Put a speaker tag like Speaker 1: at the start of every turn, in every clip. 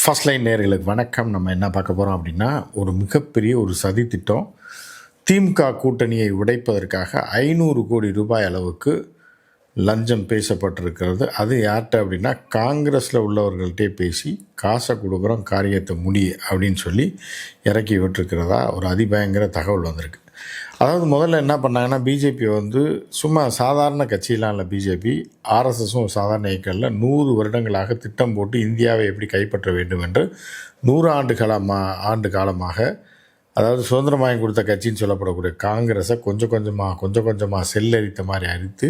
Speaker 1: first line நேர்களுக்கு வணக்கம் நம்ம என்ன பார்க்க போகிறோம் அப்படின்னா ஒரு மிகப்பெரிய ஒரு சதி திட்டம் திமுக கூட்டணியை உடைப்பதற்காக ஐநூறு கோடி ரூபாய் அளவுக்கு லஞ்சம் பேசப்பட்டிருக்கிறது அது யார்கிட்ட அப்படின்னா காங்கிரஸில் உள்ளவர்கள்ட்டே பேசி காசை கொடுக்குறோம் காரியத்தை முடி அப்படின்னு சொல்லி இறக்கி விட்டுருக்கிறதா ஒரு அதிபயங்கர தகவல் வந்திருக்கு அதாவது முதல்ல என்ன பண்ணாங்கன்னா பிஜேபி வந்து சும்மா சாதாரண கட்சியெலாம் இல்லை பிஜேபி ஆர்எஸ்எஸும் சாதாரண இயக்கங்களில் நூறு வருடங்களாக திட்டம் போட்டு இந்தியாவை எப்படி கைப்பற்ற வேண்டும் என்று நூறு ஆண்டு காலமாக ஆண்டு காலமாக அதாவது சுதந்திரம் வாங்கி கொடுத்த கட்சின்னு சொல்லப்படக்கூடிய காங்கிரஸை கொஞ்சம் கொஞ்சமாக கொஞ்சம் கொஞ்சமாக செல்லரித்த மாதிரி அரித்து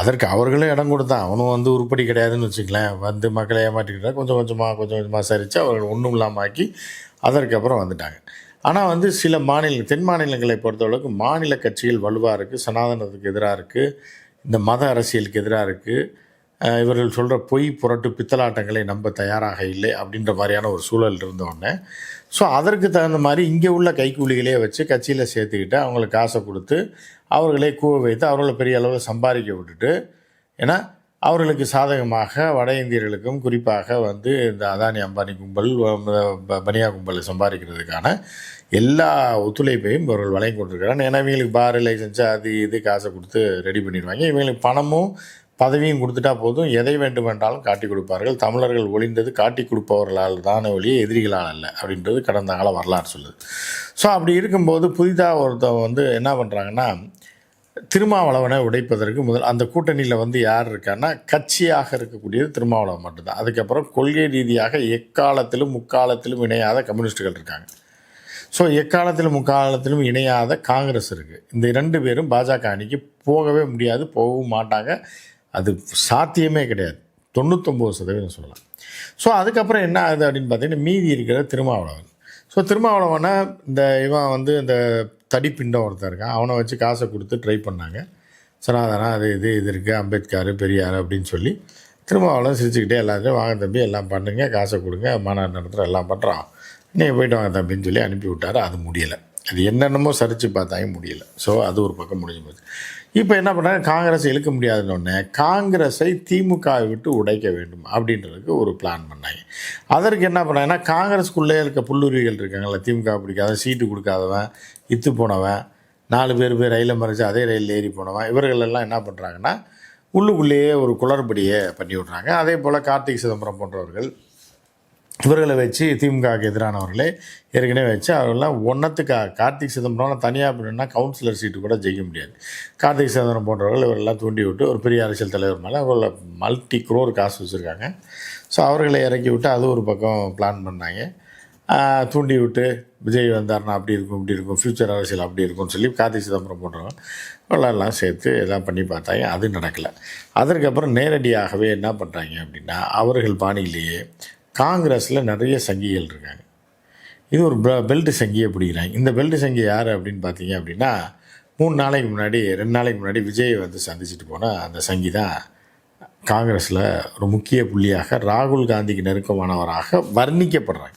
Speaker 1: அதற்கு அவர்களே இடம் கொடுத்தான் அவனும் வந்து உருப்படி கிடையாதுன்னு வச்சுக்கலாம் வந்து மக்களை ஏமாற்றிக்கிட்டா கொஞ்சம் கொஞ்சமாக கொஞ்சம் கொஞ்சமாக சரித்து அவர்கள் ஒன்றும் இல்லாமல் ஆக்கி அதற்கப்புறம் வந்துட்டாங்க ஆனால் வந்து சில மாநில தென் மாநிலங்களை பொறுத்தளவுக்கு மாநில கட்சிகள் வலுவாக இருக்குது சனாதனத்துக்கு எதிராக இருக்குது இந்த மத அரசியலுக்கு எதிராக இருக்குது இவர்கள் சொல்கிற பொய் புரட்டு பித்தலாட்டங்களை நம்ப தயாராக இல்லை அப்படின்ற மாதிரியான ஒரு சூழல் இருந்தோடனே ஸோ அதற்கு தகுந்த மாதிரி இங்கே உள்ள கைக்கூலிகளே வச்சு கட்சியில் சேர்த்துக்கிட்டு அவங்களுக்கு காசை கொடுத்து அவர்களே கூவ வைத்து அவர்களை பெரிய அளவில் சம்பாதிக்க விட்டுட்டு ஏன்னா அவர்களுக்கு சாதகமாக வட இந்தியர்களுக்கும் குறிப்பாக வந்து இந்த அதானி அம்பானி கும்பல் பனியா கும்பலை சம்பாதிக்கிறதுக்கான எல்லா ஒத்துழைப்பையும் இவர்கள் வழங்கி கொண்டிருக்கிறாங்க ஏன்னா இவங்களுக்கு பார் லைசன்ஸு அது இது காசை கொடுத்து ரெடி பண்ணிடுவாங்க இவங்களுக்கு பணமும் பதவியும் கொடுத்துட்டா போதும் எதை வேண்டுமென்றாலும் காட்டி கொடுப்பார்கள் தமிழர்கள் ஒளிந்தது காட்டி கொடுப்பவர்களால் தான ஒழிய எதிரிகளால் அல்ல அப்படின்றது கடந்த கால வரலாறு சொல்லுது ஸோ அப்படி இருக்கும்போது புதிதாக ஒருத்தவங்க வந்து என்ன பண்ணுறாங்கன்னா திருமாவளவனை உடைப்பதற்கு முதல் அந்த கூட்டணியில் வந்து யார் இருக்கான்னா கட்சியாக இருக்கக்கூடியது திருமாவளவன் மட்டும்தான் அதுக்கப்புறம் கொள்கை ரீதியாக எக்காலத்திலும் முக்காலத்திலும் இணையாத கம்யூனிஸ்டுகள் இருக்காங்க ஸோ எக்காலத்திலும் முக்காலத்திலும் இணையாத காங்கிரஸ் இருக்குது இந்த இரண்டு பேரும் பாஜக அணிக்கு போகவே முடியாது போகவும் மாட்டாங்க அது சாத்தியமே கிடையாது தொண்ணூத்தொம்பது சதவீதம் சொல்லலாம் ஸோ அதுக்கப்புறம் என்ன ஆகுது அப்படின்னு பார்த்தீங்கன்னா மீதி இருக்கிற திருமாவளவன் ஸோ திருமாவளவனை இந்த இவன் வந்து இந்த தடிப்பிண்டம் ஒருத்தர் இருக்கான் அவனை வச்சு காசை கொடுத்து ட்ரை பண்ணாங்க சனாதனா அது இது இது இருக்குது அம்பேத்கர் பெரியார் அப்படின்னு சொல்லி திருமாவளவன் சிரிச்சுக்கிட்டே எல்லாத்தையும் வாங்க தம்பி எல்லாம் பண்ணுங்கள் காசை கொடுங்க மாநாடு நடத்துகிற எல்லாம் பண்ணுறான் நீங்கள் போய்ட்டு வாங்க தம்பின்னு சொல்லி அனுப்பி விட்டார் அது முடியலை அது என்னென்னமோ சரித்து பார்த்தாயும் முடியலை ஸோ அது ஒரு பக்கம் முடிஞ்சு போச்சு இப்போ என்ன பண்ணாங்க காங்கிரஸ் இழுக்க முடியாதுன்னொன்னே காங்கிரஸை திமுகவை விட்டு உடைக்க வேண்டும் அப்படின்றதுக்கு ஒரு பிளான் பண்ணாங்க அதற்கு என்ன பண்ணாங்கன்னா காங்கிரஸ்க்குள்ளே இருக்க புல்லுரிகள் இருக்காங்கல்ல திமுக பிடிக்காத சீட்டு கொடுக்காதவன் இத்து போனவன் நாலு பேர் போய் ரயிலில் மறைச்சு அதே ரயிலில் ஏறி போனவன் இவர்கள் எல்லாம் என்ன பண்ணுறாங்கன்னா உள்ளுக்குள்ளேயே ஒரு குளறுபடியை பண்ணி விட்றாங்க அதே போல் கார்த்திக் சிதம்பரம் போன்றவர்கள் இவர்களை வச்சு திமுகவுக்கு எதிரானவர்களே ஏற்கனவே வச்சு அவர்கள்லாம் ஒன்றத்துக்கு கார்த்திக் சிதம்பரம்லாம் தனியாக அப்படின்னா கவுன்சிலர் சீட்டு கூட ஜெயிக்க முடியாது கார்த்திக் சிதம்பரம் போன்றவர்கள் இவரெல்லாம் தூண்டி விட்டு ஒரு பெரிய அரசியல் தலைவர் மேலே அவர்கள மல்டி குரோர் காசு வச்சுருக்காங்க ஸோ அவர்களை இறக்கி விட்டு அது ஒரு பக்கம் பிளான் பண்ணாங்க தூண்டி விட்டு விஜய் வந்தார்னா அப்படி இருக்கும் இப்படி இருக்கும் ஃப்யூச்சர் அரசியல் அப்படி இருக்கும்னு சொல்லி கார்த்திக் சிதம்பரம் போன்றவங்க எல்லாம் சேர்த்து எல்லாம் பண்ணி பார்த்தாங்க அது நடக்கலை அதற்கப்புறம் நேரடியாகவே என்ன பண்ணுறாங்க அப்படின்னா அவர்கள் பாணியிலேயே காங்கிரஸில் நிறைய சங்கிகள் இருக்காங்க இது ஒரு பெல்ட் சங்கியை பிடிக்கிறாங்க இந்த பெல்ட் சங்கி யார் அப்படின்னு பார்த்தீங்க அப்படின்னா மூணு நாளைக்கு முன்னாடி ரெண்டு நாளைக்கு முன்னாடி விஜயை வந்து சந்திச்சுட்டு போனால் அந்த சங்கி தான் காங்கிரஸில் ஒரு முக்கிய புள்ளியாக ராகுல் காந்திக்கு நெருக்கமானவராக வர்ணிக்கப்படுறாங்க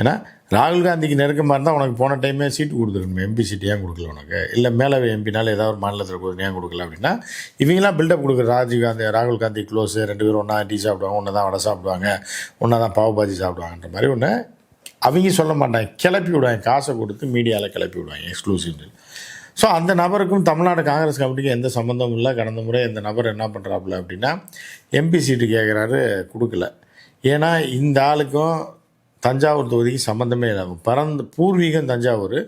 Speaker 1: ஏன்னா ராகுல் காந்திக்கு நெருக்கமாக இருந்தால் உனக்கு போன டைமே சீட்டு கொடுத்துருக்கணும் எம்பி சீட்டு ஏன் கொடுக்கல உனக்கு இல்லை மேலே எம்பினால ஏதாவது ஒரு மாநிலத்தில் கொடுக்கணும் ஏன் கொடுக்கல அப்படின்னா இவங்களாம் பில்டப் கொடுக்குற ராஜீவ் காந்தி ராகுல் காந்தி க்ளோஸ் ரெண்டு பேரும் ஒன்றா டீ சாப்பிடுவாங்க ஒன்று தான் வடை சாப்பிடுவாங்க ஒன்றா தான் பாவ பாஜி சாப்பிடுவாங்கன்ற மாதிரி ஒன்று அவங்க சொல்ல மாட்டாங்க கிளப்பி விடுவாங்க காசை கொடுத்து மீடியாவில் கிளப்பி விடுவாங்க எக்ஸ்க்ளூசிவ் ஸோ அந்த நபருக்கும் தமிழ்நாடு காங்கிரஸ் கமிட்டிக்கும் எந்த சம்மந்தமும் இல்லை கடந்த முறை இந்த நபர் என்ன பண்ணுறாப்புல அப்படின்னா எம்பி சீட்டு கேட்குறாரு கொடுக்கல ஏன்னா இந்த ஆளுக்கும் தஞ்சாவூர் தொகுதிக்கு சம்மந்தமே இல்லாமல் பிறந்து பூர்வீகம் தஞ்சாவூர்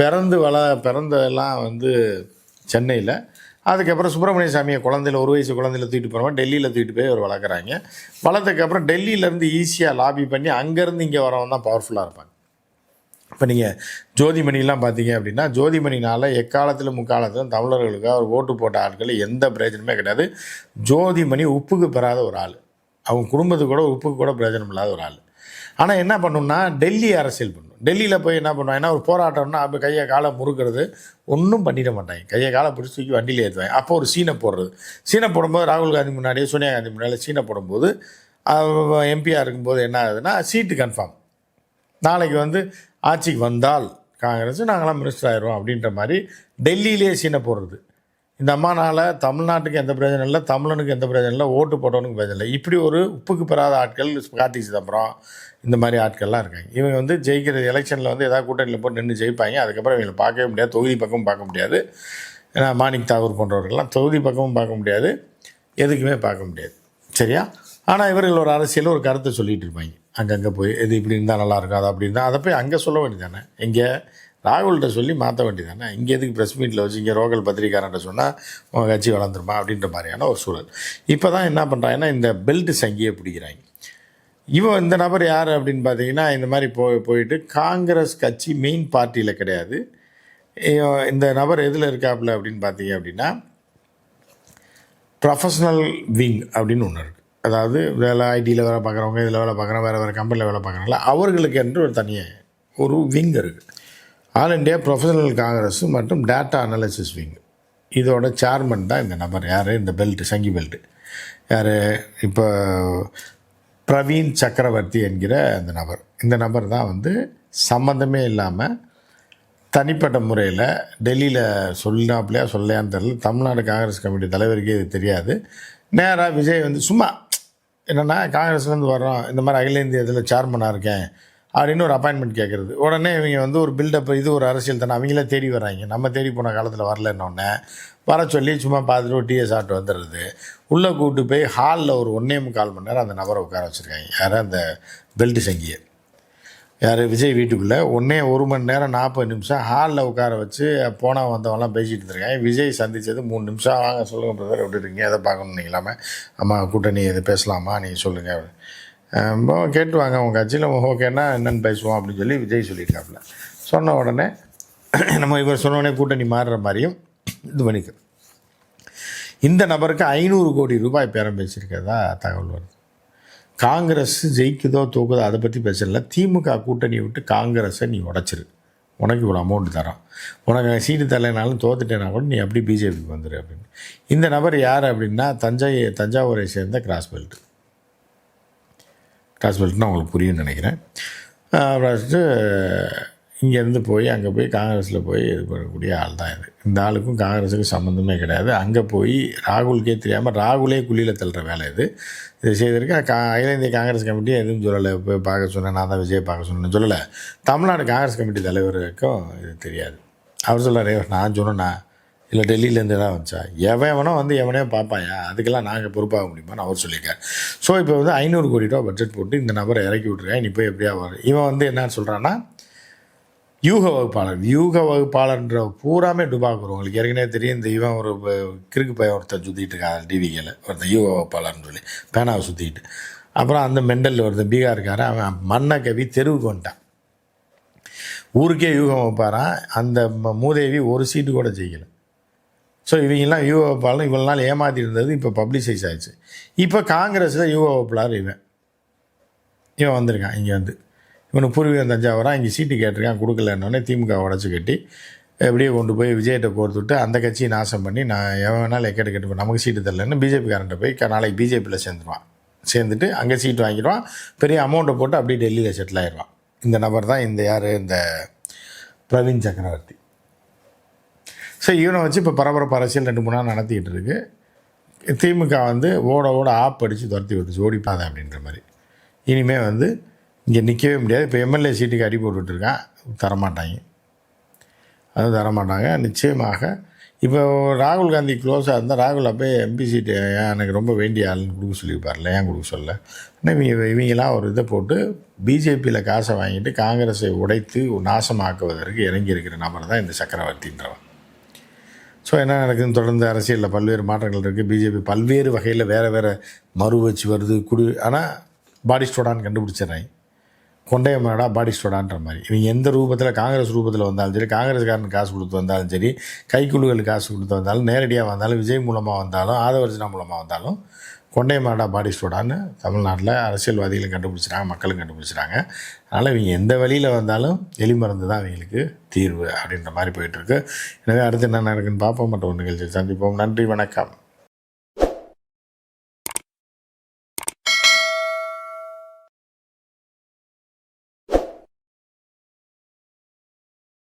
Speaker 1: பிறந்து வள பிறந்ததெல்லாம் வந்து சென்னையில் அதுக்கப்புறம் சுப்பிரமணிய சாமியை குழந்தையில் ஒரு வயசு குழந்தையில் தூக்கிட்டு போகிறவங்க டெல்லியில் தூக்கிட்டு போய் அவர் வளர்க்குறாங்க வளர்த்ததுக்கப்புறம் டெல்லியிலேருந்து ஈஸியாக லாபி பண்ணி அங்கேருந்து இங்கே வரவன் தான் பவர்ஃபுல்லாக இருப்பாங்க இப்போ நீங்கள் ஜோதிமணிலாம் பார்த்தீங்க அப்படின்னா ஜோதிமணினால் எக்காலத்தில் முக்காலத்திலும் தமிழர்களுக்கு அவர் ஓட்டு போட்ட ஆட்கள் எந்த பிரயோஜனமே கிடையாது ஜோதிமணி உப்புக்கு பெறாத ஒரு ஆள் அவங்க குடும்பத்துக்கு கூட உப்புக்கு கூட பிரயோஜனம் இல்லாத ஒரு ஆள் ஆனால் என்ன பண்ணணும்னா டெல்லி அரசியல் பண்ணும் டெல்லியில் போய் என்ன பண்ணுவாங்க ஏன்னா ஒரு போராட்டம்னா அப்போ கையை காலை முறுக்கிறது ஒன்றும் பண்ணிட மாட்டாங்க கையை காலை பிடிச்சி தூக்கி வண்டியில் ஏற்றுவாங்க அப்போ ஒரு சீனை போடுறது சீனை போடும்போது ராகுல் காந்தி முன்னாடியே சோனியா காந்தி முன்னாடியே சீனை போடும்போது எம்பியாக இருக்கும்போது என்ன ஆகுதுன்னா சீட்டு கன்ஃபார்ம் நாளைக்கு வந்து ஆட்சிக்கு வந்தால் காங்கிரஸ் நாங்களாம் மினிஸ்டர் ஆயிடுவோம் அப்படின்ற மாதிரி டெல்லியிலே சீனை போடுறது இந்த அம்மானால் தமிழ்நாட்டுக்கு எந்த பிரயோஜனம் இல்லை தமிழனுக்கு எந்த பிரயோஜனம் இல்லை ஓட்டு போட்டவனுக்கு பிரயோஜனம் இல்லை இப்படி ஒரு உப்புக்கு பெறாத ஆட்கள் கார்த்திக் சிதம்பரம் இந்த மாதிரி ஆட்கள்லாம் இருக்காங்க இவங்க வந்து ஜெயிக்கிற எலெக்ஷனில் வந்து எதாவது கூட்டணியில் போட்டு நின்று ஜெயிப்பாங்க அதுக்கப்புறம் இவங்களை பார்க்கவே முடியாது தொகுதி பக்கமும் பார்க்க முடியாது ஏன்னா மாணிக் தாகூர் போன்றவர்கள்லாம் தொகுதி பக்கமும் பார்க்க முடியாது எதுக்குமே பார்க்க முடியாது சரியா ஆனால் இவர்கள் ஒரு அரசியல் ஒரு கருத்தை சொல்லிகிட்டு இருப்பாங்க அங்கங்கே போய் இது இப்படி இருந்தால் நல்லாயிருக்கும் அது அப்படி இருந்தால் அதை போய் அங்கே சொல்ல வேண்டியதானே இங்கே ராகுல்கிட்ட சொல்லி மாற்ற வேண்டியதானே இங்கே எதுக்கு ப்ரெஸ் மீட்டில் வச்சு இங்கே ரோகல் பத்திரிகாரன்ட்ட சொன்னால் உங்கள் கட்சி வளர்ந்துருமா அப்படின்ற மாதிரியான ஒரு சூழல் இப்போ தான் என்ன பண்ணுறாங்கன்னா இந்த பெல்ட் சங்கியை பிடிக்கிறாங்க இவன் இந்த நபர் யார் அப்படின்னு பார்த்தீங்கன்னா இந்த மாதிரி போய் போயிட்டு காங்கிரஸ் கட்சி மெயின் பார்ட்டியில் கிடையாது இந்த நபர் எதில் இருக்காப்புல அப்படின்னு பார்த்தீங்க அப்படின்னா ப்ரொஃபஷ்னல் விங் அப்படின்னு ஒன்று இருக்குது அதாவது வேலை ஐடியில் வேலை பார்க்குறவங்க இதில் வேலை பார்க்குறவங்க வேறு வேறு கம்பெனியில் வேலை பார்க்குறாங்களா அவர்களுக்கு என்று ஒரு தனியாக ஒரு விங் இருக்குது ஆல் இண்டியா ப்ரொஃபஷனல் காங்கிரஸ் மற்றும் டேட்டா அனாலிசிஸ் விங் இதோட சேர்மன் தான் இந்த நபர் யார் இந்த பெல்ட்டு சங்கி பெல்ட்டு யார் இப்போ பிரவீன் சக்கரவர்த்தி என்கிற அந்த நபர் இந்த நபர் தான் வந்து சம்மந்தமே இல்லாமல் தனிப்பட்ட முறையில் டெல்லியில் சொல்லாப்பிலையா சொல்லையான்னு தெரில தமிழ்நாடு காங்கிரஸ் கமிட்டி தலைவருக்கே இது தெரியாது நேராக விஜய் வந்து சும்மா என்னென்னா காங்கிரஸ்லேருந்து வர்றோம் இந்த மாதிரி அகில இந்திய இதில் சேர்மனாக இருக்கேன் அப்படின்னு ஒரு அப்பாயின்மெண்ட் கேட்குறது உடனே இவங்க வந்து ஒரு பில்டப் இது ஒரு அரசியல் தானே அவங்களே தேடி வராங்க நம்ம தேடி போன காலத்தில் வரலன்னொடனே வர சொல்லி சும்மா பார்த்துட்டு ஒரு டிஎஸ் ஆட்டு வந்துடுறது உள்ளே கூப்பிட்டு போய் ஹாலில் ஒரு ஒன்றே முக்கால் மணி நேரம் அந்த நபரை உட்கார வச்சுருக்காங்க யார் அந்த பெல்ட் சங்கியை யார் விஜய் வீட்டுக்குள்ளே ஒன்றே ஒரு மணி நேரம் நாற்பது நிமிஷம் ஹாலில் உட்கார வச்சு போனால் வந்தவங்களாம் பேசிகிட்டு இருந்திருக்காங்க விஜய் சந்தித்தது மூணு நிமிஷம் வாங்க சொல்லுங்கள் பிரதர் எப்படி இருக்கீங்க எதை பார்க்கணும் நீங்களாமே அம்மா கூட்டணி எது பேசலாமா நீங்கள் சொல்லுங்கள் கேட்டுவாங்க அவங்க கட்சியில் ஓகேன்னா என்னென்னு பேசுவோம் அப்படின்னு சொல்லி விஜய் சொல்லியிருக்காப்புல சொன்ன உடனே நம்ம இவர் சொன்ன உடனே கூட்டணி மாறுற மாதிரியும் இது பண்ணிக்க இந்த நபருக்கு ஐநூறு கோடி ரூபாய் பேரம் பேசியிருக்கிறதா தகவல் வருது காங்கிரஸ் ஜெயிக்குதோ தோக்குதோ அதை பற்றி பேசல திமுக கூட்டணியை விட்டு காங்கிரஸை நீ உடச்சிரு உனக்கு இவ்வளோ அமௌண்ட் தரோம் உனக்கு சீட்டு தலைனாலும் தோத்துட்டேனா கூட நீ அப்படி பிஜேபிக்கு வந்துடு அப்படின்னு இந்த நபர் யார் அப்படின்னா தஞ்சை தஞ்சாவூரை சேர்ந்த கிராஸ் பெல்ட்டு காசுபல்ட்னா அவங்களுக்கு புரியும்னு நினைக்கிறேன் ஃபஸ்ட்டு இங்கேருந்து போய் அங்கே போய் காங்கிரஸில் போய் இது பண்ணக்கூடிய ஆள் தான் இது இந்த ஆளுக்கும் காங்கிரஸுக்கும் சம்மந்தமே கிடையாது அங்கே போய் ராகுலுக்கே தெரியாமல் ராகுலே குழியில் தள்ளுற வேலை இது இதை செய்திருக்கு கா அகில இந்திய காங்கிரஸ் கமிட்டி எதுவும் சொல்லலை போய் பார்க்க சொன்னேன் நான் தான் விஜய் பார்க்க சொன்னேன்னு சொல்லலை தமிழ்நாடு காங்கிரஸ் கமிட்டி தலைவருக்கும் இது தெரியாது அவர் சொல்லார் நான் சொன்னேன்னா இல்லை டெல்லியிலேருந்து தான் வந்துச்சா எவன் எவனோ வந்து எவனையோ பார்ப்பாயா அதுக்கெல்லாம் நாங்கள் பொறுப்பாக முடியுமான்னு அவர் சொல்லியிருக்கார் ஸோ இப்போ வந்து ஐநூறு கோடி ரூபா பட்ஜெட் போட்டு இந்த நபரை இறக்கி விட்ருக்கேன் நீ போய் எப்படியா வரும் இவன் வந்து என்னன்னு சொல்கிறான்னா யூக வகுப்பாளர் யூக வகுப்பாளர்ன்ற பூராமே டுபாக்கூர் உங்களுக்கு ஏற்கனவே தெரியும் இந்த இவன் ஒரு கிறுக்கு பையன் ஒருத்தர் சுற்றிட்டு இருக்கான் டிவிக்கையில் ஒருத்தன் யூக வகுப்பாளர்னு சொல்லி பேனாவை சுற்றிட்டு அப்புறம் அந்த மெண்டலில் ஒருத்தன் பீகார்காரன் அவன் மண்ணை கவி தெருவுக்கு வந்துட்டான் ஊருக்கே யூகம் வைப்பாரான் அந்த மூதேவி ஒரு சீட்டு கூட ஜெயிக்கலை ஸோ இவங்கெல்லாம் யூஓபாலாம் இவ்வளோ நாள் ஏமாற்றி இருந்தது இப்போ பப்ளிசைஸ் ஆயிடுச்சு இப்போ காங்கிரஸில் யூஓபிளார் இவன் இவன் வந்திருக்கான் இங்கே வந்து இவனுக்கு பூர்வீகம் தஞ்சாவூரா இங்கே சீட்டு கேட்டிருக்கான் கொடுக்கலன்னே திமுக உடச்சி கட்டி எப்படியே கொண்டு போய் விஜய்கிட்ட கோர்த்துட்டு அந்த கட்சியை நாசம் பண்ணி நான் எவன் வேணாலும் எக்கெட்டு கேட்டு நமக்கு சீட்டு தரலன்னு பிஜேபிக்காரன்ட்ட போய் நாளைக்கு பிஜேபியில் சேர்ந்துருவான் சேர்ந்துட்டு அங்கே சீட்டு வாங்கிடுவான் பெரிய அமௌண்ட்டை போட்டு அப்படியே டெல்லியில் செட்டில் ஆயிடுவான் இந்த நபர் தான் இந்த யார் இந்த பிரவீன் சக்கரவர்த்தி ஸோ இவனை வச்சு இப்போ பரபரப்பு அரசியல் ரெண்டு மூணு நாள் நடத்திக்கிட்டு இருக்குது திமுக வந்து ஓட ஓட ஆப் அடித்து துரத்தி விட்டுச்சு ஓடிப்பாத அப்படின்ற மாதிரி இனிமேல் வந்து இங்கே நிற்கவே முடியாது இப்போ எம்எல்ஏ சீட்டுக்கு அடி போட்டுட்ருக்கான் தரமாட்டாங்க அதுவும் தரமாட்டாங்க நிச்சயமாக இப்போ ராகுல் காந்தி க்ளோஸாக இருந்தால் ராகுல் அப்போயே எம்பி சீட்டு எனக்கு ரொம்ப வேண்டிய ஆள்னு கொடுக்க சொல்லியிருப்பார்ல ஏன் கொடுக்க சொல்ல ஆனால் இவங்க இவங்கெல்லாம் ஒரு இதை போட்டு பிஜேபியில் காசை வாங்கிட்டு காங்கிரஸை உடைத்து நாசமாக்குவதற்கு இறங்கியிருக்கிற நபர் தான் இந்த சக்கரவர்த்தின்றவன் ஸோ என்ன நடக்குதுன்னு தொடர்ந்து அரசியலில் பல்வேறு மாற்றங்கள் இருக்குது பிஜேபி பல்வேறு வகையில் வேறு வேறு மறு வச்சு வருது குடி ஆனால் பாடி ஸ்டோடான்னு கண்டுபிடிச்சிடுறாங்க கொண்டையம்மனடா பாடி ஸ்டோடான்ற மாதிரி இவங்க எந்த ரூபத்தில் காங்கிரஸ் ரூபத்தில் வந்தாலும் சரி காங்கிரஸ்காரன் காசு கொடுத்து வந்தாலும் சரி கைக்குழுக்கள் காசு கொடுத்து வந்தாலும் நேரடியாக வந்தாலும் விஜய் மூலமாக வந்தாலும் ஆதவர்ஜனா மூலமாக வந்தாலும் கொண்டை மாடா பாடி சோடான்னு தமிழ்நாட்டில் அரசியல்வாதிகளும் கண்டுபிடிச்சிட்டாங்க மக்களும் கண்டுபிடிச்சிட்டாங்க அதனால் இவங்க எந்த வழியில் வந்தாலும் எலி மருந்து தான் அவங்களுக்கு தீர்வு அப்படின்ற மாதிரி போயிட்டுருக்கு எனவே அடுத்து என்ன நடக்குன்னு பார்ப்போம் மற்றும் நிகழ்ச்சியை சந்திப்போம் நன்றி வணக்கம்